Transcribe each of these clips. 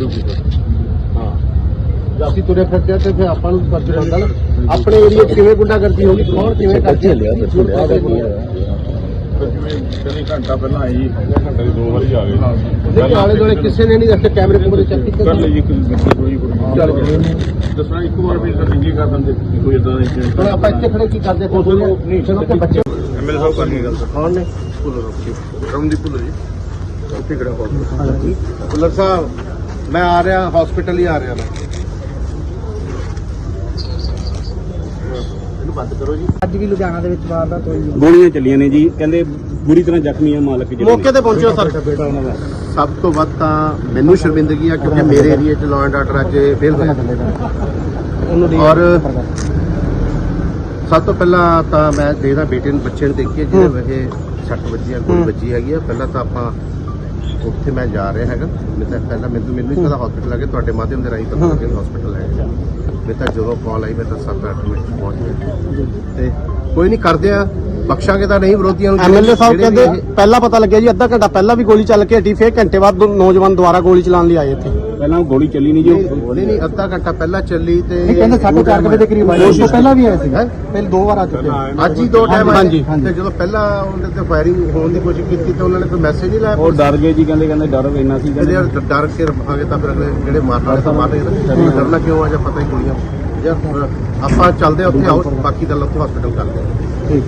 ਹਾਂ। ਜੇ ਅਸੀਂ ਤੁਰੇ ਫਿਰਦੇ ਹਾਂ ਤੇ ਫਿਰ ਆਪਾਂ ਨੂੰ ਫਰਜ਼ ਬਣਦਾ ਨਾ ਆਪਣੇ ਏਰੀਆ 'ਚ ਕਿਵੇਂ ਗੁੰਡਾਗਰਦੀ ਹੋਗੀ ਕੌਣ ਕਿਵੇਂ ਕਰਦੀ? ਲਿਆ। ਦੱਸੋ ਲਿਆ। ਕਦੀ ਘੰਟਾ ਪਹਿਲਾਂ ਆਈ। ਘੰਟੇ ਦੀ ਦੋ ਵਾਰੀ ਆ ਗਏ ਉਹਦੇ ਆਲੇ ਦੁਆਲੇ ਕਿਸੇ ਨੇ ਨਹੀਂ ਰੱਖੇ ਕੈਮਰੇ ਕੁਮਰੇ ਚੈੱਕ ਕੀਤੇ ਕਰ ਲਈ ਜੀ ਕੋਈ ਬੱਚੇ ਕੋਈ ਕੋਈ ਚੱਲ ਦੱਸਣਾ ਇੱਕ ਵਾਰ ਵੀ ਸਰ ਲਿੰਗੀ ਕਰ ਦਿੰਦੇ ਕੋਈ ਇਦਾਂ ਦਾ ਹੁਣ ਆਪਾਂ ਇੱਥੇ ਖੜੇ ਕੀ ਕਰਦੇ? ਫੋਟੋ ਨਹੀਂ ਚਲੋ ਤੇ ਬੱਚੇ ਐਮਐਲਏ ਸਾਹਿਬ ਕਰਨੀ ਗੱਲ ਕੌਣ ਨੇ? ਭੁੱਲਰ ਰੋਕੀ ਰਮਨਦੀਪ ਭੁੱਲਰ ਜੀ। ਉੱਥੇ ਖੜਾ ਹੋ ਭੁੱਲਰ ਸਾਹਿਬ ਮੈਂ ਆ ਰਿਹਾ ਹਸਪੀਟਲ ਹੀ ਆ ਰਿਹਾ ਮੈਂ। ਇਹਨੂੰ ਬੰਦ ਕਰੋ ਜੀ। ਅੱਜ ਵੀ ਲੁਧਿਆਣਾ ਦੇ ਵਿੱਚ ਵਾਰਦਾਤ ਹੋਈ ਹੈ ਗੋਲੀਆਂ ਚੱਲੀਆਂ ਨੇ ਜੀ ਕਹਿੰਦੇ ਬੁਰੀ ਤਰ੍ਹਾਂ ਜ਼ਖਮੀ ਆ ਮਾਲਕ ਜਿਹੜੇ ਮੌਕੇ ਤੇ ਪਹੁੰਚਿਓ ਸਰ। ਸਭ ਤੋਂ ਵੱਧ ਤਾਂ ਮੈਨੂੰ ਸ਼ਰਮਿੰਦਗੀ ਆ ਕਿਉਂਕਿ ਮੇਰੇ ਏਰੀਆ 'ਚ ਲਾਅ ਐਂਡ ਆਰਡਰ ਅੱਜ ਫੇਲ ਹੋਇਆ। ਔਰ ਸਭ ਤੋਂ ਪਹਿਲਾਂ ਤਾਂ ਮੈਂ ਦੇਖਦਾ ਬੇਟੇ ਨੂੰ ਬੱਚੇ ਨੂੰ ਦੇਖੀਏ ਜਿਹਦੇ ਵਜੇ ਸੱਟ ਵੱਜੀ ਆ ਗੋਲੀ ਵੱਜੀ ਹੈਗੀ ਆ ਪਹਿਲਾਂ ਤਾਂ ਆਪਾਂ ਉੱਥੇ ਮੈਂ ਜਾ ਰਿਹਾ ਹੈਗਾ। ਮੈਂ ਤਾਂ ਪਹਿਲਾਂ ਮੈਨੂੰ ਮੈਨੂੰ ਨਹੀਂ ਪਤਾ ਹਸਪੀਟਲ ਲੱਗੇ ਤੁਹਾਡੇ ਮਾਧਿਅਮ ਦੇ ਰਾਹੀਂ ਪਤਾ ਲੱਗਿਆ ਹਸਪੀਟਲ ਹੈ ਮੈਂ ਤਾਂ ਜਦੋਂ ਕਾਲ ਆਈ ਮੈਂ ਤਾਂ 7-8 ਮਿੰਟ 'ਚ ਪਹੁੰਚ ਗਿਆ। ਤੇ ਕੋਈ ਨਹੀਂ ਕਰਦੇ ਆ। ਬਖਸ਼ਾਂਗੇ ਤਾਂ ਨਹੀਂ ਵਿਰੋਧੀਆਂ ਨੂੰ ਐਮਐਲਏ ਸਾਹਿਬ ਜਿਹੜੇ ਕਹਿੰਦੇ ਇਹ- ਪਹਿਲਾਂ ਪਤਾ ਲੱਗਿਆ ਜੀ ਅੱਧਾ ਘੰਟਾ ਪਹਿਲਾਂ ਵੀ ਗੋਲੀ ਚੱਲ ਕੇ ਹਟੀ ਫਿਰ ਘੰਟੇ ਬਾਅਦ ਦੋ ਨੌਜਵਾਨ ਦੁਬਾਰਾ ਗੋਲੀ ਚਲਾਉਣ ਲਈ ਆਏ ਇੱਥੇ। ਪਹਿਲਾਂ ਗੋਲੀ ਚੱਲੀ ਨਹੀਂ ਜੀ। ਉਹ- ਨਹੀਂ ਨਹੀਂ ਅੱਧਾ ਘੰਟਾ ਪਹਿਲਾਂ ਚੱਲੀ ਤੇ ਨਹੀਂ ਕਹਿੰਦੇ 4:30 ਵਜੇ ਦੇ ਕਰੀਬ ਆਏ। ਉਸ ਤੋਂ ਪਹਿਲਾਂ ਵੀ ਆਏ ਸੀ। ਹੈਂ? ਪਹਿਲੇ ਦੋ ਵਾਰ ਆ ਚੁੱਕੇ ਆ। ਅੱਜ ਹੀ ਦੋ ਟਾਈਮ ਹਾਂਜੀ, ਹਾਂਜੀ। ਤੇ ਜਦੋਂ ਪਹਿਲਾਂ ਉਹਨੇ ਤੇ ਫਾਇਰਿੰਗ ਹੋਣ ਦੀ ਕੋਸ਼ਿਸ਼ ਕੀਤੀ ਤਾਂ ਉਹਨਾਂ ਨੇ ਕੋਈ ਮੈਸੇਜ ਨਹੀਂ ਲਾਇਆ? ਉਹ ਡਰ ਗਏ ਜੀ ਕਹਿੰਦੇ ਕਹਿੰਦੇ ਡਰ ਇੰਨਾ ਸੀ ਕਹਿੰਦੇ ਕਹਿੰਦੇ। ਯਾਰ ਡਰ ਕੇ ਰਹਾਂਗੇ ਤਾਂ ਫਿਰ ਅਗਲੇ ਜਿਹੜੇ ਮਾਰਨ ਵਾਲੇ ਤਾਂ ਮਾਰਨਗੇ ਨਾ। ਡਰਨਾ ਕਿਉਂ ਆ ਜਾਂ ਪਤਾ ਹੀ ਗੋਲੀਆਂ ਯਾਰ ਫਿਰ ਆਪਾਂ ਚੱਲਦੇ ਆ ਉੱਥੇ ਆਓ ਬਾਕੀ ਗੱਲ ਉੱਥੇ ਹਸਪੀਟਲ ਕਰਦੇ ਆ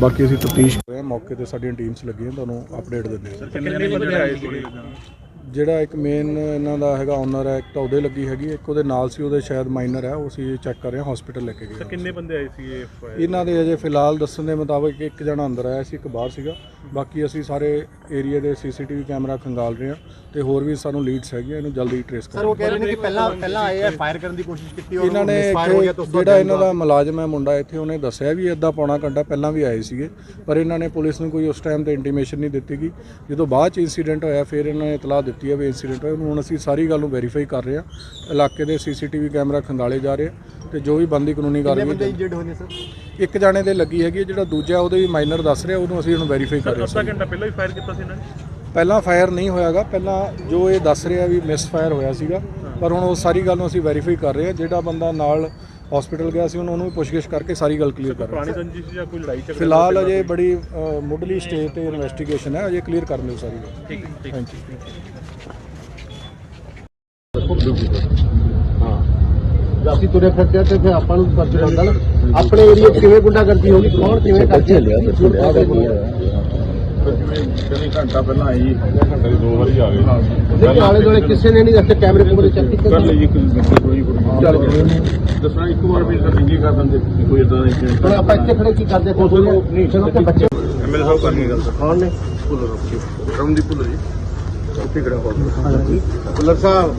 ਬਾਕੀ ਅਸੀਂ ਤਫਤੀਸ਼ ਕਰ ਰਹੇ ਹਾਂ ਮੌਕੇ ਤੇ ਸਾਡੀਆਂ ਟੀਮਸ ਲੱਗੀਆਂ ਤੁਹਾਨੂੰ ਅਪਡੇਟ ਦਿੰਦੇ ਹਾਂ। ਕਿੰਨੇ ਬੰਦੇ ਆਏ ਸੀ? ਜਿਹੜਾ ਇੱਕ ਮੇਨ ਇਹਨਾਂ ਦਾ ਹੈਗਾ ਓਨਰ ਹੈ ਇੱਕ ਤਾਂ ਉਹਦੇ ਲੱਗੀ ਹੈਗੀ ਇੱਕ ਉਹਦੇ ਨਾਲ ਸੀ ਉਹਦੇ ਸ਼ਾਇਦ ਮਾਈਨਰ ਹੈ ਉਹ ਅਸੀਂ ਚੈੱਕ ਕਰ ਰਹੇ ਹਾਂ ਹਸਪੀਟਲ ਲੈ ਕੇ ਗਏ। ਕਿੰਨੇ ਬੰਦੇ ਆਏ ਸੀ ਇਹ ਇਹਨਾਂ ਦੇ ਅਜੇ ਫਿਲਹਾਲ ਦੱਸਣ ਦੇ ਮੁਤਾਬਕ ਇੱਕ ਜਣਾ ਅੰਦਰ ਆਇਆ ਸੀ ਇੱਕ ਬਾਹਰ ਸੀਗਾ। ਬਾਕੀ ਅਸੀਂ ਸਾਰੇ ਏਰੀਆ ਦੇ ਸੀਸੀਟੀਵੀ ਕੈਮਰਾ ਖੰਗਾਲ ਰਹੇ ਹਾਂ ਤੇ ਹੋਰ ਵੀ ਸਾਨੂੰ ਲੀਡਸ ਹੈਗੀਆਂ ਇਹਨੂੰ ਜਲਦੀ ਟ੍ਰੇਸ ਕਰ ਕਹਿ ਰਹੇ ਨੇ ਕਿ ਪਹਿਲਾਂ ਪਹਿਲਾਂ ਆਏ ਆ ਫਾਇਰ ਕਰਨ ਦੀ ਕੋਸ਼ਿਸ਼ ਕੀਤੀ ਇਹਨਾਂ ਨੇ ਇੱਥੇ ਜਿਹੜਾ ਇਹਨਾਂ ਦਾ ਮੁਲਾਜ਼ਮ ਹੈ ਮੁੰਡਾ ਇੱਥੇ ਉਹਨੇ ਦੱਸਿਆ ਵੀ ਇਦਾਂ ਪੌਣਾ ਘੰਟਾ ਪਹਿਲਾਂ ਵੀ ਆਏ ਸੀਗੇ ਪਰ ਇਹਨਾਂ ਨੇ ਪੁਲਿਸ ਨੂੰ ਕੋਈ ਉਸ ਟਾਈਮ ਤੇ ਇੰਟੀਮੇਸ਼ਨ ਨਹੀਂ ਦਿੱਤੀ ਗੀ। ਜਦੋਂ ਬਾਅਦ ਚ ਇਨਸੀਡੈਂਟ ਹੋਇਆ ਫਿਰ ਇਹਨਾਂ ਨੇ ਇਤਲਾਹ ਦਿੱਤੀ ਹੈ ਵੀ ਇਨਸੀਡੈਂਟ ਹੋਇਆ ਹੁਣ ਅਸੀਂ ਸਾਰੀ ਗੱਲ ਨੂੰ ਵੈਰੀਫਾਈ ਕਰ ਰਹੇ ਹਾਂ ਇਲਾਕੇ ਦੇ ਸੀਸੀਟੀਵੀ ਕੈਮਰਾ ਖੰਗਾਲੇ ਜਾ ਰਹੇ ਆ ਤੇ ਜੋ ਵੀ ਬੰਦੀ ਕਾਨੂੰਨੀ ਕਾਰਵਾਈ ਇੰਜਰਡ ਹੋਣੇ ਸਰ ਇੱਕ ਜਾਣੇ ਦੇ ਲੱਗੀ ਹੈਗੀ ਹੈ, ਜਿਹੜਾ ਦੂਜਾ ਉਹਦੇ ਵੀ ਮਾਈਨਰ ਦੱਸ ਰਿਹਾ ਉਹਨੂੰ ਅਸੀਂ ਹੁਣ ਵੈਰੀਫਾਈ ਕਰ ਰਹੇ ਹਾਂ ਘੰਟਾ ਪਹਿਲਾਂ ਵੀ ਫਾਇਰ ਕੀਤਾ ਸੀ ਇਹਨਾਂ ਨੇ? ਪਹਿਲਾਂ ਫਾਇਰ ਨਹੀਂ ਹੋਇਆਗਾ। ਪਹਿਲਾਂ ਜੋ ਇਹ ਦੱਸ ਰਿਹਾ ਵੀ ਮਿਸ ਫਾਇਰ ਹੋਇਆ ਸੀਗਾ ਪਰ ਹੁਣ ਉਹ ਸਾਰੀ ਗੱਲ ਨੂੰ ਅਸੀਂ ਵੈਰੀਫਾਈ ਕਰ ਰਹੇ ਹਾਂ ਜਿਹੜਾ ਬੰਦਾ ਨਾਲ ਹਸਪੀਟਲ ਗਿਆ ਸੀ ਉਹਨੂੰ ਉਹਨੂੰ ਵੀ ਪੁੱਛਗਿੱਛ ਕਰਕੇ ਸਾਰੀ ਗੱਲ ਕਲੀਅਰ ਕਰ ਰਹੇ ਹਾਂ ਪੁਰਾਣੀ ਰੰਜਿਸ਼ ਜਾਂ ਕੋਈ ਲੜਾਈ ਝਗੜਾ ਫਿਲਹਾਲ ਅਜੇ ਬੜੀ ਅ, ਮੁੱਢਲੀ ਸਟੇਜ ਤੇ ਇਨਵੈਸਟੀਗੇਸ਼ਨ ਹੈ ਅਜੇ ਕਲੀਅਰ ਕਰਨ ਦਿਓ ਸਾਰੀ ਗੱਲ। ਠੀਕ ਠੀਕ। ਹਾਂ। ਜੇ ਅਸੀਂ ਤੁਰੇ ਫਿਰਦੇ ਹਾਂ ਤੇ ਫਿਰ ਆਪਾਂ ਨੂੰ ਬਣਦਾ ਨਾ? ਆਪਣੇ ਏਰੀਆ 'ਚ ਕਿਵੇਂ ਗੁੰਡਾਗਰਦੀ ਹੋਗੀ ਕੌਣ ਕਿਵੇਂ ਕਰਦੀ? ਲਿਆ ਦੱਸੋ ਲਿਆ ਕਦੀ ਘੰਟਾ ਪਹਿਲਾਂ ਆਈ ਘੰਟੇ ਦੀ ਦੋ ਵਾਰੀ ਆ ਗਏ ਉਹਦੇ ਆਲੇ ਦੁਆਲੇ ਕਿਸੇ ਨੇ ਨਹੀਂ ਰੱਖੇ ਕੈਮਰੇ ਕੁਮਰੇ ਚੈੱਕ ਕੀਤੇ ਕਰ ਲਈ ਜੀ ਕੋਈ ਬੱਚੇ ਕੋਈ ਕੋਈ ਚੱਲ ਦੱਸਣਾ ਇੱਕ ਵਾਰ ਵੀ ਸਰ ਲਿੰਗੀ ਕਰ ਦਿੰਦੇ ਵੀ ਕੋਈ ਇਦਾਂ ਦਾ ਹੁਣ ਆਪਾਂ ਇੱਥੇ ਖੜੇ ਕੀ ਕਰਦੇ ਫੋਟੋ ਨਹੀਂ ਚਲੋ ਤੇ ਬੱਚੇ ਐਮਐਲਏ ਸਾਹਿਬ ਕਰਨੀ ਗੱਲ। ਕੌਣ ਨੇ? ਭੁੱਲਰ ਰੋਕੀ। ਰਮਨਦੀਪ ਭੁੱਲਰ ਜੀ। ਉੱਥੇ ਖੜਾ ਹੋ ਭੁੱਲਰ ਸਾਹਿਬ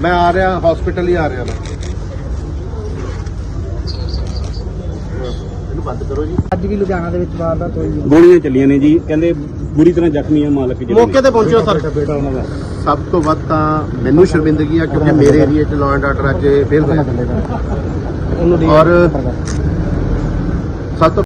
ਮੈਂ ਆ ਰਿਹਾ ਹਸਪੀਟਲ ਹੀ ਆ ਰਿਹਾ ਮੈਂ। ਬੰਦ ਕਰੋ ਜੀ। ਅੱਜ ਵੀ ਲੁਧਿਆਣਾ ਦੇ ਵਿੱਚ ਵਾਰਦਾਤ ਹੋਈ ਹੈ ਗੋਲੀਆਂ ਚੱਲੀਆਂ ਨੇ ਜੀ। ਕਹਿੰਦੇ ਬੁਰੀ ਤਰ੍ਹਾਂ ਜ਼ਖਮੀ ਆ ਮਾਲਕ ਜਿਹੜੇ ਮੌਕੇ ਤੇ ਪਹੁੰਚਿਓ ਸਰ। ਸਭ ਤੋਂ ਵੱਧ ਤਾਂ ਮੈਨੂੰ ਸ਼ਰਮਿੰਦਗੀ ਆ ਕਿਉਂਕਿ ਮੇਰੇ ਏਰੀਆ 'ਚ ਲਾਅ ਐਂਡ ਆਰਡਰ ਅੱਜ ਫੇਲ ਹੋਇਆ। ਔਰ ਸਭ ਤੋਂ